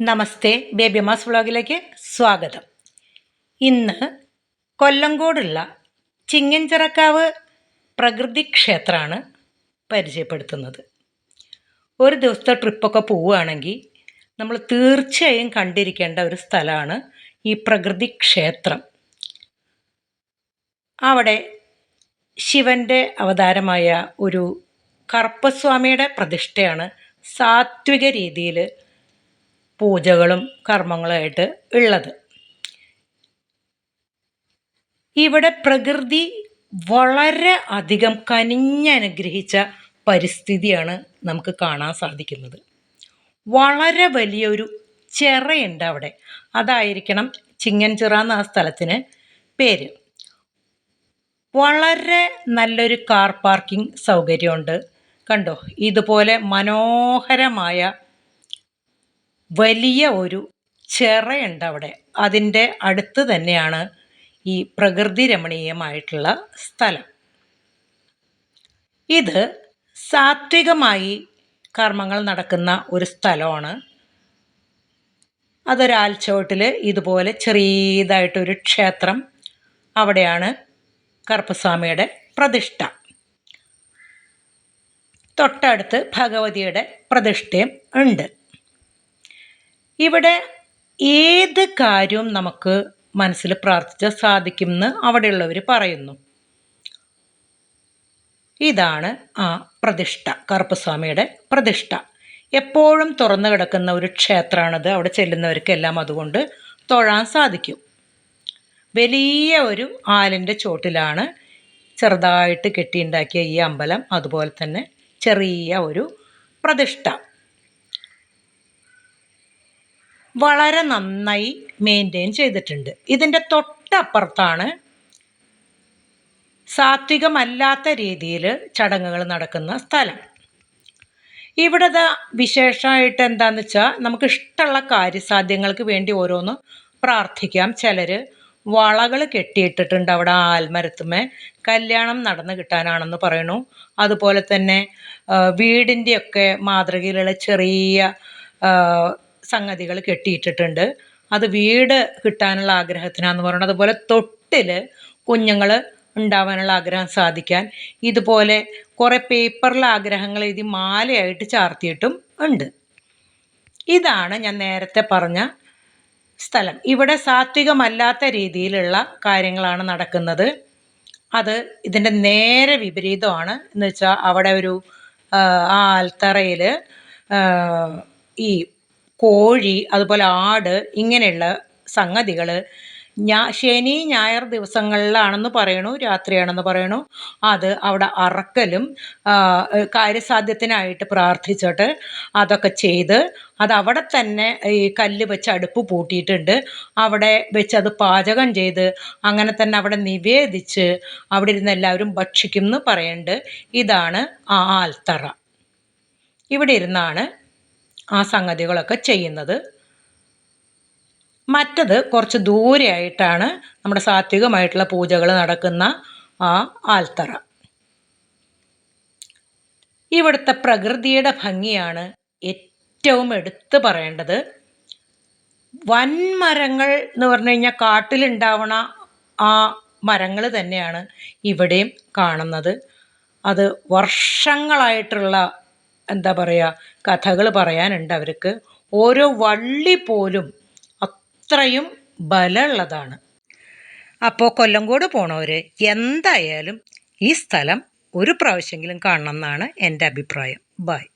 നമസ്തേ baby mass വ്ളോഗിലേക്ക് സ്വാഗതം. ഇന്ന് കൊല്ലങ്കോടുള്ള ചിങ്ങഞ്ചിറക്കാവ് പ്രകൃതി ക്ഷേത്രമാണ് പരിചയപ്പെടുത്തുന്നത്. ഒരു ദിവസത്തെ ട്രിപ്പൊക്കെ പോവുകയാണെങ്കിൽ നമ്മൾ തീർച്ചയായും കണ്ടിരിക്കേണ്ട ഒരു സ്ഥലമാണ് ഈ പ്രകൃതി ക്ഷേത്രം. അവിടെ ശിവന്റെ അവതാരമായ ഒരു കറുപ്പസ്വാമിയുടെ പ്രതിഷ്ഠയാണ് സാത്വിക രീതിയിൽ പൂജകളും കർമ്മങ്ങളുമായിട്ട് ഉള്ളത്. ഇവിടെ പ്രകൃതി വളരെ അധികം കനിഞ്ഞനുഗ്രഹിച്ച പരിസ്ഥിതിയാണ് നമുക്ക് കാണാൻ സാധിക്കുന്നത്. വളരെ വലിയൊരു ചിറയുണ്ട് അവിടെ. അതായിരിക്കണം ചിങ്ങൻചിറ എന്ന ആ സ്ഥലത്തിന് പേര്. വളരെ നല്ലൊരു കാർ പാർക്കിംഗ് സൗകര്യമുണ്ട്. കണ്ടോ? ഇതുപോലെ മനോഹരമായ വലിയ ഒരു ചിറയുണ്ട് അവിടെ അതിന്റെ അടുത്ത് തന്നെയാണ് ഈ പ്രകൃതി രമണീയമായിട്ടുള്ള സ്ഥലം. ഇത് സാത്വികമായി കർമ്മങ്ങൾ നടക്കുന്ന ഒരു സ്ഥലമാണ്. അതൊരാൽച്ചോട്ടിൽ ഇതുപോലെ ചെറിയതായിട്ടൊരു ക്ഷേത്രം അവിടെയാണ് കറുപ്പസ്വാമിയുടെ പ്രതിഷ്ഠ. തൊട്ടടുത്ത് ഭഗവതിയുടെ പ്രതിഷ്ഠയും ഉണ്ട്. ഇവിടെ ഏത് കാര്യവും നമുക്ക് മനസ്സിൽ പ്രാർത്ഥിച്ചാൽ സാധിക്കുമെന്ന് അവിടെയുള്ളവർ പറയുന്നു. ഇതാണ് ആ പ്രതിഷ്ഠ കറുപ്പസ്വാമിയുടെ പ്രതിഷ്ഠ. എപ്പോഴും തുറന്നു കിടക്കുന്ന ഒരു ക്ഷേത്രമാണിത്. അവിടെ ചെല്ലുന്നവർക്കെല്ലാം അതുകൊണ്ട് തൊഴാൻ സാധിക്കും. വലിയ ഒരു ആലിന്റെ ചോട്ടിലാണ് ചെറുതായിട്ട് കെട്ടിയുണ്ടാക്കിയ ഈ അമ്പലം. അതുപോലെ തന്നെ ചെറിയ ഒരു പ്രതിഷ്ഠ. വളരെ നന്നായി മെയിന്റെയിൻ ചെയ്തിട്ടുണ്ട്. ഇതിന്റെ തൊട്ടപ്പുറത്താണ് സാത്വികമല്ലാത്ത രീതിയിൽ ചടങ്ങുകൾ നടക്കുന്ന സ്ഥലം. ഇവിടുത്തെ വിശേഷമായിട്ട് എന്താണെന്ന് വെച്ചാൽ നമുക്ക് ഇഷ്ടമുള്ള കാര്യസാധ്യങ്ങൾക്ക് വേണ്ടി ഓരോന്ന് പ്രാർത്ഥിക്കാം. ചിലർ വളകൾ കെട്ടിയിട്ടിട്ടുണ്ട് അവിടെ ആൽമരത്തുമേ. കല്യാണം നടന്നു കിട്ടാനാണെന്ന് പറയണു അതുപോലെ തന്നെ വീടിന്റെയൊക്കെ മാതൃകയിലുള്ള ചെറിയ സംഗതികൾ കെട്ടിയിട്ടിട്ടുണ്ട്. അത് വീട് കിട്ടാനുള്ള ആഗ്രഹത്തിനാന്ന് പറയുന്നത് അതുപോലെ തൊട്ടിൽ കുഞ്ഞുങ്ങൾ ഉണ്ടാവാനുള്ള ആഗ്രഹം സാധിക്കാൻ ഇതുപോലെ കുറേ പേപ്പറിൽ ആഗ്രഹങ്ങൾ എഴുതി മാലയായിട്ട് ചാർത്തിയിട്ടും ഉണ്ട്. ഇതാണ് ഞാൻ നേരത്തെ പറഞ്ഞ സ്ഥലം. ഇവിടെ സാത്വികമല്ലാത്ത രീതിയിലുള്ള കാര്യങ്ങളാണ് നടക്കുന്നത്. അത് ഇതിന്റെ നേരെ വിപരീതമാണ്. എന്ന് വെച്ചാൽ അവിടെ ഒരു ആ ആൽത്തറയിൽ ഈ കോഴി അതുപോലെ ആട് ഇങ്ങനെയുള്ള സംഗതികൾ ഞാ ശനി ഞായർ ദിവസങ്ങളിലാണെന്ന് പറയണു രാത്രിയാണെന്ന് പറയണു. അത് അവിടെ അറക്കലും കാര്യസാധ്യത്തിനായിട്ട് പ്രാർത്ഥിച്ചിട്ട് അതൊക്കെ ചെയ്ത് അത് അവിടെ തന്നെ ഈ കല്ല് വെച്ച് അടുപ്പ് പൂട്ടിയിട്ടുണ്ട്. അവിടെ വെച്ച് അത് പാചകം ചെയ്ത് അങ്ങനെ തന്നെ അവിടെ നിവേദിച്ച് അവിടെ ഇരുന്ന് എല്ലാവരും ഭക്ഷിക്കും എന്ന് പറയുന്നുണ്ട് ഇതാണ് ആൽത്തറ. ഇവിടെ ഇരുന്നാണ് ആ സംഗതികളൊക്കെ ചെയ്യുന്നത്. മറ്റത് കുറച്ച് ദൂരെയായിട്ടാണ് നമ്മുടെ സാത്വികമായിട്ടുള്ള പൂജകൾ നടക്കുന്ന ആ ആൽത്തറ. ഇവിടുത്തെ പ്രകൃതിയുടെ ഭംഗിയാണ് ഏറ്റവും എടുത്തു പറയേണ്ടത്. വൻമരങ്ങൾ എന്ന് പറഞ്ഞു കഴിഞ്ഞാൽ കാട്ടിലുണ്ടാവണ ആ മരങ്ങൾ തന്നെയാണ് ഇവിടെയും കാണുന്നത്. അത് വർഷങ്ങളായിട്ടുള്ള എന്താ പറയുക കഥകൾ പറയാനുണ്ട് അവർക്ക്. ഓരോ വള്ളി പോലും അത്രയും ബലമുള്ളതാണ്. അപ്പോൾ കൊല്ലങ്കോട് പോണവർ എന്തായാലും ഈ സ്ഥലം ഒരു പ്രാവശ്യമെങ്കിലും കാണണം എന്നാണ് എന്റെ അഭിപ്രായം. ബായ്